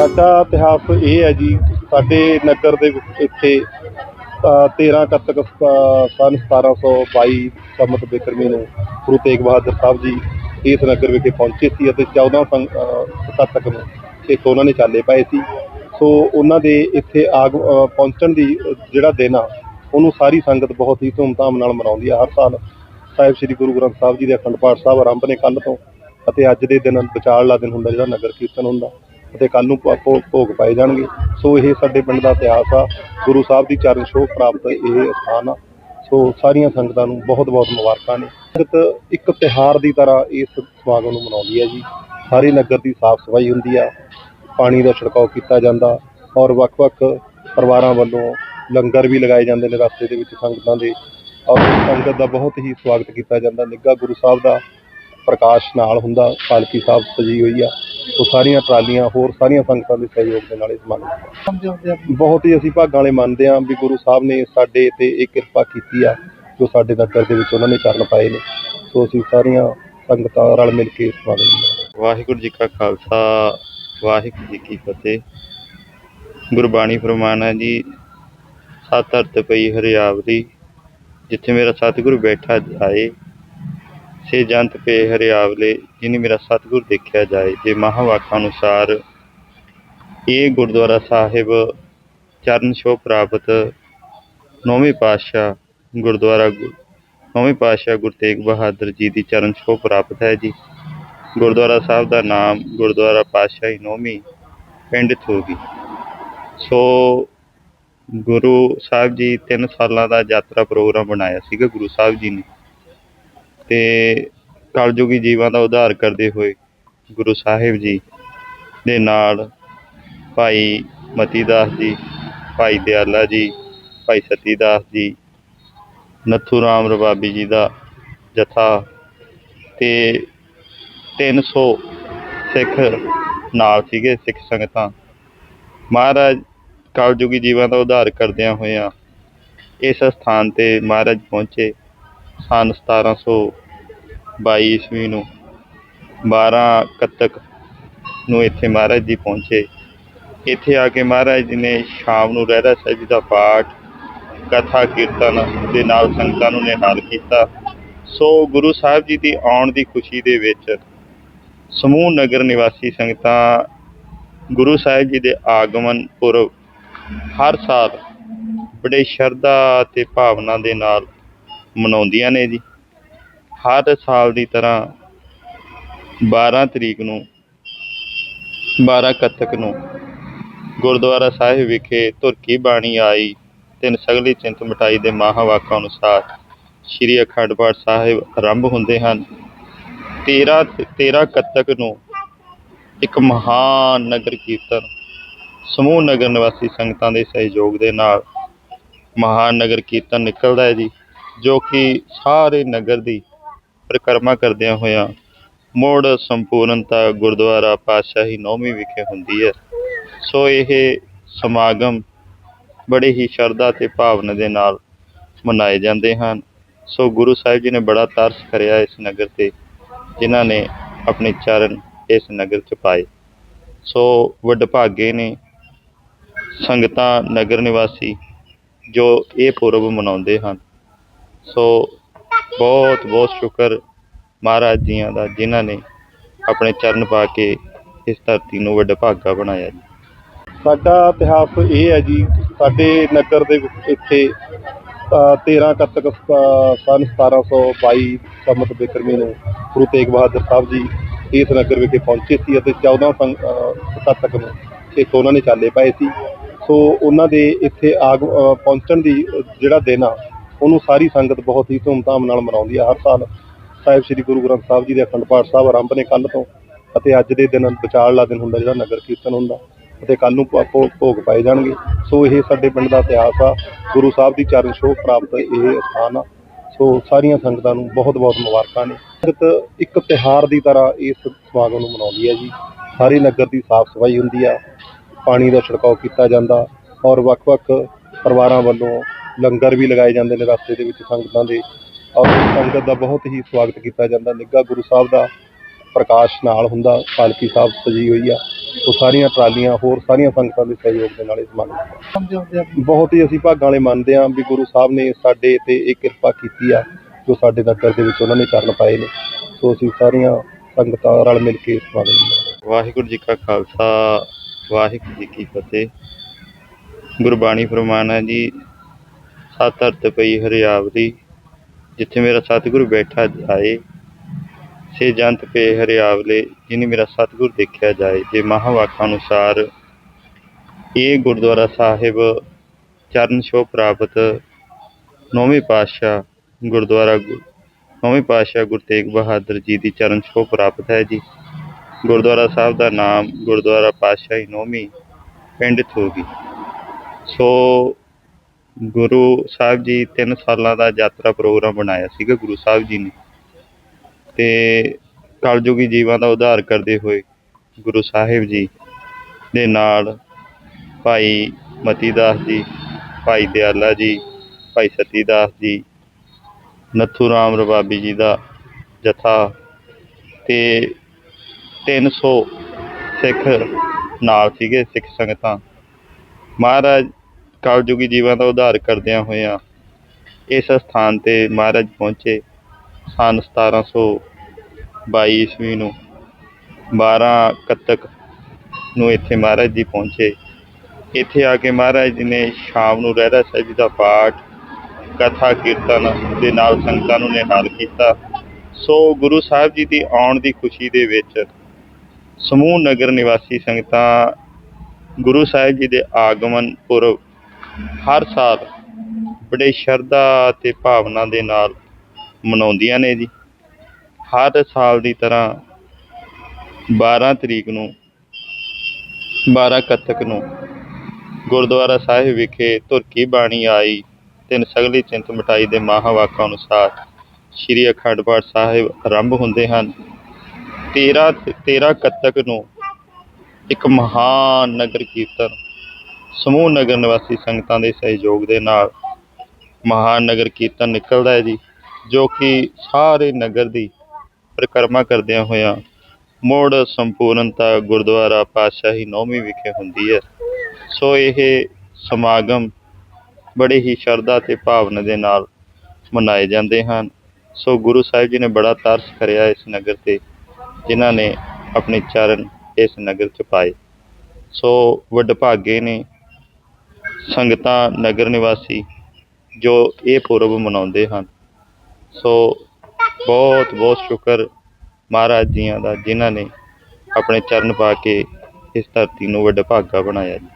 ਸਾਡਾ ਇਤਿਹਾਸ ਇਹ ਹੈ ਜੀ ਸਾਡੇ ਨਗਰ ਦੇ ਵਿੱਚ ਇੱਥੇ ਅ, 13 ਕੱਤਕ ਅ, ਸਨ 1722 ਸੰਮਤ ਬਿਕਰਮੀ ਨੂੰ ਗੁਰੂ ਤੇਗ ਬਹਾਦਰ ਸਾਹਿਬ ਜੀ ਇਸ ਨਗਰ ਵਿਖੇ ਪਹੁੰਚੇ ਸੀ ਅਤੇ 14 ਸੰ- ਕੱਤਕ ਨੂੰ ਇੱਥੋਂ ਉਹਨਾਂ ਨੇ ਚਾਲੇ ਪਾਏ ਸੀ। ਸੋ ਉਹਨਾਂ ਦੇ ਇੱਥੇ ਆਗ ਪਹੁੰਚਣ ਦੀ ਜਿਹੜਾ ਦਿਨ ਆ ਉਹਨੂੰ ਸਾਰੀ ਸੰਗਤ ਬਹੁਤ ਹੀ ਧੂਮਧਾਮ ਨਾਲ ਮਨਾਉਂਦੀ ਆ। ਹਰ ਸਾਲ ਸਾਹਿਬ ਸ੍ਰੀ ਗੁਰੂ ਗ੍ਰੰਥ ਸਾਹਿਬ ਜੀ ਦੇ ਅਖੰਡ ਪਾਠ ਸਾਹਿਬ ਆਰੰਭ ਨੇ ਕੱਲ ਤੋਂ ਅਤੇ ਅੱਜ ਦੇ ਦਿਨ ਵਿਚਾਰਲਾ ਦਿਨ ਹੁੰਦਾ ਜਿਹੜਾ ਨਗਰ ਕੀਰਤਨ ਹੁੰਦਾ। ਅਤੇ ਕੱਲ ਨੂੰ ਭੋ- ਭੋਗ ਪਾਏ ਜਾਣਗੇ। ਸੋ ਇਹ ਸਾਡੇ ਪਿੰਡ ਦਾ ਇਤਿਹਾਸ ਆ। ਗੁਰੂ ਸਾਹਿਬ ਦੀ ਚਰਨ ਛੋਹ ਪ੍ਰਾਪਤ ਇਹ ਸਥਾਨ ਆ। ਸੋ ਸਾਰੀਆਂ ਸੰਗਤਾਂ ਨੂੰ ਬਹੁਤ ਬਹੁਤ ਮੁਬਾਰਕਾਂ ਨੇ। ਸੰਗਤ ਇੱਕ ਤਿਹਾਰ ਦੀ ਤਰ੍ਹਾਂ ਇਸ ਸਮਾਗਮ ਨੂੰ ਮਨਾਉਂਦੀ ਹੈ ਜੀ। ਸਾਰੇ ਨਗਰ ਦੀ ਸਾਫ਼ ਸਫ਼ਾਈ ਹੁੰਦੀ ਆ। ਪਾਣੀ ਦਾ ਛਿੜਕਾਅ ਕੀਤਾ ਜਾਂਦਾ ਔਰ ਵੱਖ-ਵੱਖ ਪਰਿਵਾਰਾਂ ਵੱਲੋਂ ਲੰਗਰ ਵੀ ਲਗਾਏ ਜਾਂਦੇ ਨੇ ਰਸਤੇ ਦੇ ਵਿੱਚ ਸੰਗਤਾਂ ਦੇ। ਔਰ ਸੰਗਤ ਦਾ ਬਹੁਤ ਹੀ ਸਵਾਗਤ ਕੀਤਾ ਜਾਂਦਾ। ਨਿੱਘਾ ਗੁਰੂ ਸਾਹਿਬ ਦਾ ਪ੍ਰਕਾਸ਼ ਨਾਲ ਹੁੰਦਾ। ਪਾਲਕੀ ਸਾਹਿਬ ਸਜੀ ਹੋਈ ਆ। ਉਹ ਸਾਰੀਆਂ ਟਰਾਲੀਆਂ, ਹੋਰ ਸਾਰੀਆਂ ਸੰਗਤਾਂ ਦੇ ਸਹਿਯੋਗ ਦੇ ਨਾਲ ਇਹ ਸਮਾਗਮ ਬਹੁਤ ਹੀ ਅਸੀਂ ਭਾਗਾਂ ਵਾਲੇ ਮੰਨਦੇ ਹਾਂ ਵੀ ਗੁਰੂ ਸਾਹਿਬ ਨੇ ਸਾਡੇ ਤੇ ਇਹ ਕਿਰਪਾ ਕੀਤੀ ਆ, ਜੋ ਸਾਡੇ ਨਗਰ ਦੇ ਵਿੱਚ ਉਹਨਾਂ ਨੇ ਚਰਨ ਪਾਏ ਨੇ। ਸੋ ਅਸੀਂ ਸਾਰੀਆਂ ਸੰਗਤਾਂ ਰਲ ਮਿਲ ਕੇ ਇਸ ਸਮਾਗਮ ਵਾਹਿਗੁਰੂ ਜੀ ਕਾ ਖਾਲਸਾ, ਵਾਹਿਗੁਰੂ ਜੀ ਕੀ ਫਤਿਹ। ਗੁਰਬਾਣੀ ਫਰਮਾਨ ਹੈ ਜੀ, ਸਤ ਅਰਥ ਪਈ ਹਰਿਆਵਲੀ, ਜਿੱਥੇ ਮੇਰਾ ਸਤਿਗੁਰੂ ਬੈਠਾ ਜਾਏ ਸੇ ਜੰਤ ਪੇ ਹਰਿਆਵਲੇ, ਜਿਨੇ ਮੇਰਾ ਸਤਿਗੁਰ ਦੇਖਿਆ ਜਾਏ, ਜੇ ਮਹਾਵਾਕਾਂ ਅਨੁਸਾਰ ਇਹ ਗੁਰਦੁਆਰਾ ਸਾਹਿਬ ਚਰਨ ਛੋਹ ਪ੍ਰਾਪਤ ਨੌਵੇਂ ਪਾਤਸ਼ਾਹ ਗੁਰਦੁਆਰਾ ਗੁ- ਨੌਵੇਂ ਪਾਤਸ਼ਾਹ ਗੁਰੂ ਤੇਗ ਬਹਾਦਰ ਜੀ ਦੀ ਚਰਨ ਛੋਹ ਪ੍ਰਾਪਤ ਹੈ ਜੀ। ਗੁਰਦੁਆਰਾ ਸਾਹਿਬ ਦਾ ਨਾਮ ਗੁਰਦੁਆਰਾ ਪਾਤਸ਼ਾਹੀ ਨੌਵੀਂ ਪਿੰਡ ਥੋਗੀ ਸੋ ਗੁਰੂ ਸਾਹਿਬ ਜੀ 3 ਸਾਲਾਂ ਦਾ ਯਾਤਰਾ ਪ੍ਰੋਗਰਾਮ ਬਣਾਇਆ ਸੀਗਾ ਗੁਰੂ ਸਾਹਿਬ ਜੀ ਨੇ। ਤੇ ਕਲਯੁਗੀ ਜੀਵਾਂ ਦਾ ਉਧਾਰ ਕਰਦੇ ਹੋਏ ਗੁਰੂ ਸਾਹਿਬ ਜੀ ਦੇ ਨਾਲ ਭਾਈ ਮਤੀ ਦਾਸ ਜੀ, ਭਾਈ ਦਿਆਲਾ ਜੀ, ਭਾਈ ਸਤੀ ਦਾਸ ਜੀ, ਨੱਥੂ ਰਾਮ ਰਬਾਬੀ ਜੀ ਦਾ ਜਥਾ ਤੇ 300 ਸਿੱਖ ਨਾਲ ਸੀਗੇ ਸਿੱਖ ਸੰਗਤਾਂ। ਮਹਾਰਾਜ ਕਲਯੁਗੀ ਜੀਵਾਂ ਦਾ ਉਧਾਰ ਕਰਦਿਆਂ ਹੋਇਆਂ ਇਸ ਸਥਾਨ ਤੇ ਮਹਾਰਾਜ ਪਹੁੰਚੇ ਸਨ ਬਾਈ ਈਸਵੀ ਨੂੰ 12 ਕੱਤਕ ਨੂੰ ਇੱਥੇ ਮਹਾਰਾਜ ਜੀ ਪਹੁੰਚੇ। ਇੱਥੇ ਆ ਕੇ ਮਹਾਰਾਜ ਜੀ ਨੇ ਸ਼ਾਮ ਨੂੰ ਰਹਿਰਾ ਸਾਹਿਬ ਜੀ ਦਾ ਪਾਠ, ਕਥਾ, ਕੀਰਤਨ ਦੇ ਨਾਲ ਸੰਗਤਾਂ ਨੂੰ ਨਿਹਾਲ ਕੀਤਾ। ਸੋ ਗੁਰੂ ਸਾਹਿਬ ਜੀ ਦੀ ਆਉਣ ਦੀ ਖੁਸ਼ੀ ਦੇ ਵਿੱਚ ਸਮੂਹ ਨਗਰ ਨਿਵਾਸੀ ਸੰਗਤਾਂ ਗੁਰੂ ਸਾਹਿਬ ਜੀ ਦੇ ਆਗਮਨ ਪੁਰਬ ਹਰ ਸਾਲ ਬੜੇ ਸ਼ਰਧਾ ਤੇ ਭਾਵਨਾ ਦੇ ਨਾਲ ਮਨਾਉਂਦੀਆਂ ਨੇ ਜੀ। ਹਰ ਸਾਲ ਦੀ ਤਰ੍ਹਾਂ 12 ਤਰੀਕ ਨੂੰ 12 ਕੱਤਕ ਨੂੰ ਗੁਰਦੁਆਰਾ ਸਾਹਿਬ ਵਿਖੇ ਧੁਰਕੀ ਬਾਣੀ ਆਈ ਤਿੰਨ ਸਗਲੀ ਚਿੰਤ ਮਿਟਾਈ ਦੇ ਮਹਾਵਾਕਾਂ ਅਨੁਸਾਰ ਸ੍ਰੀ ਅਖੰਡ ਪਾਠ ਸਾਹਿਬ ਆਰੰਭ ਹੁੰਦੇ ਹਨ। 13 13 ਕੱਤਕ ਨੂੰ ਇੱਕ ਮਹਾਨ ਨਗਰ ਕੀਰਤਨ, ਸਮੂਹ ਨਗਰ ਨਿਵਾਸੀ ਸੰਗਤਾਂ ਦੇ ਸਹਿਯੋਗ ਦੇ ਨਾਲ ਮਹਾਨ ਨਗਰ ਕੀਰਤਨ ਨਿਕਲਦਾ ਹੈ ਜੀ, ਜੋ ਕਿ ਸਾਰੇ ਨਗਰ ਦੀ ਪਰਿਕਰਮਾ ਕਰਦਿਆਂ ਹੋਇਆਂ ਮੁੜ ਸੰਪੂਰਨਤਾ ਗੁਰਦੁਆਰਾ ਪਾਤਸ਼ਾਹੀ ਨੌਵੀਂ ਵਿਖੇ ਹੁੰਦੀ ਹੈ। ਸੋ ਇਹ ਸਮਾਗਮ ਬੜੇ ਹੀ ਸ਼ਰਧਾ ਤੇ ਭਾਵਨਾ ਦੇ ਨਾਲ ਮਨਾਏ ਜਾਂਦੇ ਹਨ। ਸੋ ਗੁਰੂ ਸਾਹਿਬ ਜੀ ਨੇ ਬੜਾ ਤਰਸ ਕਰਿਆ ਇਸ ਨਗਰ ਤੇ, ਜਿਨ੍ਹਾਂ ਨੇ ਆਪਣੇ ਚਰਨ ਇਸ ਨਗਰ ਚ ਪਾਏ। ਸੋ ਵੱਡ ਭਾਗੇ ਨੇ ਸੰਗਤਾਂ, ਨਗਰ ਨਿਵਾਸੀ ਜੋ ਇਹ ਪੁਰਬ ਮਨਾਉਂਦੇ ਹਨ। ਸੋ ਬਹੁਤ ਬਹੁਤ ਸ਼ੁਕਰ ਮਹਾਰਾਜ ਜੀਆਂ ਦਾ ਜਿਨ੍ਹਾਂ ਨੇ ਆਪਣੇ ਚਰਨ ਪਾ ਕੇ ਇਸ ਧਰਤੀ ਨੂੰ ਵਡਭਾਗਾ ਬਣਾਇਆ ਜੀ। ਸਾਡਾ ਇਤਿਹਾਸ ਇਹ ਹੈ ਜੀ ਸਾਡੇ ਨਗਰ ਦੇ ਵਿੱਚ ਇੱਥੇ ਅ, 13 ਕੱਤਕ ਸਨ 1722 ਸੰਮਤ ਬਿਕਰਮੀ ਨੂੰ ਗੁਰੂ ਤੇਗ ਬਹਾਦਰ ਸਾਹਿਬ ਜੀ ਇਸ ਨਗਰ ਵਿਖੇ ਪਹੁੰਚੇ ਸੀ ਅਤੇ 14 ਸੰ- ਅ, ਕੱਤਕ ਨੂੰ ਇੱਥੋਂ ਉਹਨਾਂ ਨੇ ਚਾਲੇ ਪਾਏ ਸੀ। ਸੋ ਉਹਨਾਂ ਦੇ ਇੱਥੇ ਆਗ ਪਹੁੰਚਣ ਦੀ ਜਿਹੜਾ ਦਿਨ ਆ ਉਹਨੂੰ ਸਾਰੀ ਸੰਗਤ ਬਹੁਤ ਹੀ ਧੂਮਧਾਮ ਨਾਲ ਮਨਾਉਂਦੀ ਆ। ਹਰ ਸਾਲ ਸਾਹਿਬ ਸ੍ਰੀ ਗੁਰੂ ਗ੍ਰੰਥ ਸਾਹਿਬ ਜੀ ਦੇ ਅਖੰਡ ਪਾਠ ਸਾਹਿਬ ਆਰੰਭ ਨੇ ਕੱਲ ਤੋਂ ਅਤੇ ਅੱਜ ਦੇ ਦਿਨ ਵਿਚਾਰਲਾ ਦਿਨ ਹੁੰਦਾ ਜਿਹੜਾ ਨਗਰ ਕੀਰਤਨ ਹੁੰਦਾ, ਅਤੇ ਕੱਲ ਨੂੰ ਭੋ- ਭੋਗ ਪਾਏ ਜਾਣਗੇ। ਸੋ ਇਹ ਸਾਡੇ ਪਿੰਡ ਦਾ ਇਤਿਹਾਸ ਆ। ਗੁਰੂ ਸਾਹਿਬ ਦੀ ਚਰਨ ਛੋਹ ਪ੍ਰਾਪਤ ਇਹ ਸਥਾਨ ਆ। ਸੋ ਸਾਰੀਆਂ ਸੰਗਤਾਂ ਨੂੰ ਬਹੁਤ ਬਹੁਤ ਮੁਬਾਰਕਾਂ ਨੇ। ਸੰਗਤ ਇੱਕ ਤਿਹਾਰ ਦੀ ਤਰ੍ਹਾਂ ਇਸ ਸਮਾਗਮ ਨੂੰ ਮਨਾਉਂਦੀ ਹੈ ਜੀ। ਸਾਰੇ ਨਗਰ ਦੀ ਸਾਫ਼ ਸਫ਼ਾਈ ਹੁੰਦੀ ਆ। ਪਾਣੀ ਦਾ ਛਿੜਕਾਅ ਕੀਤਾ ਜਾਂਦਾ ਔਰ ਵੱਖ-ਵੱਖ ਪਰਿਵਾਰਾਂ ਵੱਲੋਂ ਲੰਗਰ ਵੀ ਲਗਾਏ ਜਾਂਦੇ ਨੇ ਰਸਤੇ ਦੇ ਵਿੱਚ ਸੰਗਤਾਂ ਦੇ। ਔਰ ਸੰਗਤ ਦਾ ਬਹੁਤ ਹੀ ਸਵਾਗਤ ਕੀਤਾ ਜਾਂਦਾ। ਨਿੱਘਾ ਗੁਰੂ ਸਾਹਿਬ ਦਾ ਪ੍ਰਕਾਸ਼ ਨਾਲ ਹੁੰਦਾ। ਪਾਲਕੀ ਸਾਹਿਬ ਸਜੀ ਹੋਈ ਆ। ਉਹ ਸਾਰੀਆਂ ਟਰਾਲੀਆਂ, ਹੋਰ ਸਾਰੀਆਂ ਸੰਗਤਾਂ ਦੇ ਸਹਿਯੋਗ ਦੇ ਨਾਲ ਇਹ ਸਮਾਗਮ ਬਹੁਤ ਹੀ ਅਸੀਂ ਭਾਗਾਂ ਵਾਲੇ ਮੰਨਦੇ ਹਾਂ ਵੀ ਗੁਰੂ ਸਾਹਿਬ ਨੇ ਸਾਡੇ ਤੇ ਇਹ ਕਿਰਪਾ ਕੀਤੀ ਆ, ਜੋ ਸਾਡੇ ਨਗਰ ਦੇ ਵਿੱਚ ਉਹਨਾਂ ਨੇ ਚਰਨ ਪਾਏ ਨੇ। ਸੋ ਅਸੀਂ ਸਾਰੀਆਂ ਸੰਗਤਾਂ ਰਲ ਮਿਲ ਕੇ ਇਸ ਸਮਾਗਮ ਵਾਹਿਗੁਰੂ ਜੀ ਕਾ ਖਾਲਸਾ, ਵਾਹਿਗੁਰੂ ਜੀ ਕੀ ਫਤਿਹ। ਗੁਰਬਾਣੀ ਫਰਮਾਨ ਹੈ ਜੀ ਸਤ ਧਰਤ ਪਈ ਹਰਿਆਵਲੀ, ਜਿੱਥੇ ਮੇਰਾ ਸਤਿਗੁਰੂ ਬੈਠਾ ਜਾਏ। ਸੇ ਜੰਤ ਪੇ ਹਰਿਆਵਲੇ, ਜਿਨੇ ਮੇਰਾ ਸਤਿਗੁਰ ਦੇਖਿਆ ਜਾਏ। ਜੇ ਮਹਾਵਾਕਾਂ ਅਨੁਸਾਰ ਇਹ ਗੁਰਦੁਆਰਾ ਸਾਹਿਬ ਚਰਨ ਛੋਹ ਪ੍ਰਾਪਤ ਨੌਵੇਂ ਪਾਤਸ਼ਾਹ ਗੁਰਦੁਆਰਾ ਗੁ- ਨੌਵੇਂ ਪਾਤਸ਼ਾਹ ਗੁਰੂ ਤੇਗ ਬਹਾਦਰ ਜੀ ਦੀ ਚਰਨ ਛੋਹ ਪ੍ਰਾਪਤ ਹੈ ਜੀ। ਗੁਰਦੁਆਰਾ ਸਾਹਿਬ ਦਾ ਨਾਮ ਗੁਰਦੁਆਰਾ ਪਾਤਸ਼ਾਹੀ ਨੌਵੀਂ ਪਿੰਡ ਥੋਗੀ। ਸੋ ਗੁਰੂ ਸਾਹਿਬ ਜੀ 3 ਸਾਲਾਂ ਦਾ ਯਾਤਰਾ ਪ੍ਰੋਗਰਾਮ ਬਣਾਇਆ ਸੀਗਾ, ਗੁਰੂ ਸਾਹਿਬ ਜੀ ਨੇ। ਤੇ ਕਲਯੁਗੀ ਜੀਵਾਂ ਦਾ ਉਧਾਰ ਕਰਦੇ ਹੋਏ ਗੁਰੂ ਸਾਹਿਬ ਜੀ ਦੇ ਨਾਲ ਭਾਈ ਮਤੀ ਦਾਸ ਜੀ, ਭਾਈ ਦਿਆਲਾ ਜੀ, ਭਾਈ ਸਤੀ ਦਾਸ ਜੀ, ਨੱਥੂ ਰਾਮ ਰਬਾਬੀ ਜੀ ਦਾ ਜਥਾ ਤੇ 300 ਸਿੱਖ ਨਾਲ ਸੀਗੇ, ਸਿੱਖ ਸੰਗਤਾਂ। ਮਹਾਰਾਜ ਕਲਯੁਗੀ ਜੀਵਾਂ ਦਾ ਉਧਾਰ ਕਰਦਿਆਂ ਹੋਇਆਂ ਇਸ ਸਥਾਨ ਤੇ ਮਹਾਰਾਜ ਪਹੁੰਚੇ ਸਨ 1722 ਈਸਵੀ ਨੂੰ। 12 ਕੱਤਕ ਨੂੰ ਇੱਥੇ ਮਹਾਰਾਜ ਜੀ ਪਹੁੰਚੇ। ਇੱਥੇ ਆ ਕੇ ਮਹਾਰਾਜ ਜੀ ਨੇ ਸ਼ਾਮ ਨੂੰ ਰਹਿਰਾ ਸਾਹਿਬ ਜੀ ਦਾ ਪਾਠ, ਕਥਾ, ਕੀਰਤਨ ਦੇ ਨਾਲ ਸੰਗਤਾਂ ਨੂੰ ਨਿਹਾਲ ਕੀਤਾ। ਸੋ ਗੁਰੂ ਸਾਹਿਬ ਜੀ ਦੀ ਆਉਣ ਦੀ ਖੁਸ਼ੀ ਦੇ ਵਿੱਚ ਸਮੂਹ ਨਗਰ ਨਿਵਾਸੀ ਸੰਗਤਾਂ ਗੁਰੂ ਸਾਹਿਬ ਜੀ ਦੇ ਆਗਮਨ ਪੁਰਬ ਹਰ ਸਾਲ ਬੜੇ ਸ਼ਰਧਾ ਤੇ ਭਾਵਨਾ ਦੇ ਨਾਲ ਮਨਾਉਂਦੀਆਂ ਨੇ ਜੀ। ਹਰ ਸਾਲ ਦੀ ਤਰ੍ਹਾਂ 12 ਤਰੀਕ ਨੂੰ 12 ਕੱਤਕ ਨੂੰ ਗੁਰਦੁਆਰਾ ਸਾਹਿਬ ਵਿਖੇ ਤੁਰਕੀ ਬਾਣੀ ਆਈ ਤਿੰਨ ਸਗਲੀ ਚਿੰਤ ਮਿਟਾਈ ਦੇ ਮਹਾਵਾਕਾਂ ਅਨੁਸਾਰ ਸ੍ਰੀ ਅਖੰਡ ਪਾਠ ਸਾਹਿਬ ਆਰੰਭ ਹੁੰਦੇ ਹਨ। 13 13 ਕੱਤਕ ਨੂੰ ਇੱਕ ਮਹਾਨ ਨਗਰ ਕੀਰਤਨ ਸਮੂਹ ਨਗਰ ਨਿਵਾਸੀ ਸੰਗਤਾਂ ਦੇ ਸਹਿਯੋਗ ਦੇ ਨਾਲ ਮਹਾਨ ਨਗਰ ਕੀਰਤਨ ਨਿਕਲਦਾ ਹੈ ਜੀ, ਜੋ ਕਿ ਸਾਰੇ ਨਗਰ ਦੀ ਪਰਿਕਰਮਾ ਕਰਦਿਆਂ ਹੋਇਆਂ ਮੋੜ ਸੰਪੂਰਨਤਾ ਗੁਰਦੁਆਰਾ ਪਾਤਸ਼ਾਹੀ ਨੌਵੀਂ ਵਿਖੇ ਹੁੰਦੀ ਹੈ। ਸੋ ਇਹ ਸਮਾਗਮ ਬੜੇ ਹੀ ਸ਼ਰਧਾ ਤੇ ਭਾਵਨਾ ਦੇ ਨਾਲ ਮਨਾਏ ਜਾਂਦੇ ਹਨ। ਸੋ ਗੁਰੂ ਸਾਹਿਬ ਜੀ ਨੇ ਬੜਾ ਤਰਸ ਕਰਿਆ ਇਸ ਨਗਰ ਤੇ, ਜਿਨ੍ਹਾਂ ਨੇ ਆਪਣੇ ਚਰਨ ਇਸ ਨਗਰ ਚ ਪਾਏ। ਸੋ ਵਡਭਾਗੇ ਨੇ ਸੰਗਤਾਂ ਨਗਰ ਨਿਵਾਸੀ ਜੋ ਇਹ ਪੁਰਬ ਮਨਾਉਂਦੇ ਹਨ। ਸੋ ਬਹੁਤ ਬਹੁਤ ਸ਼ੁਕਰ ਮਹਾਰਾਜ ਜੀਆਂ ਦਾ, ਜਿਨ੍ਹਾਂ ਨੇ ਆਪਣੇ ਚਰਨ ਪਾ ਕੇ ਇਸ ਧਰਤੀ ਨੂੰ ਵਡਭਾਗਾ ਬਣਾਇਆ ਜੀ।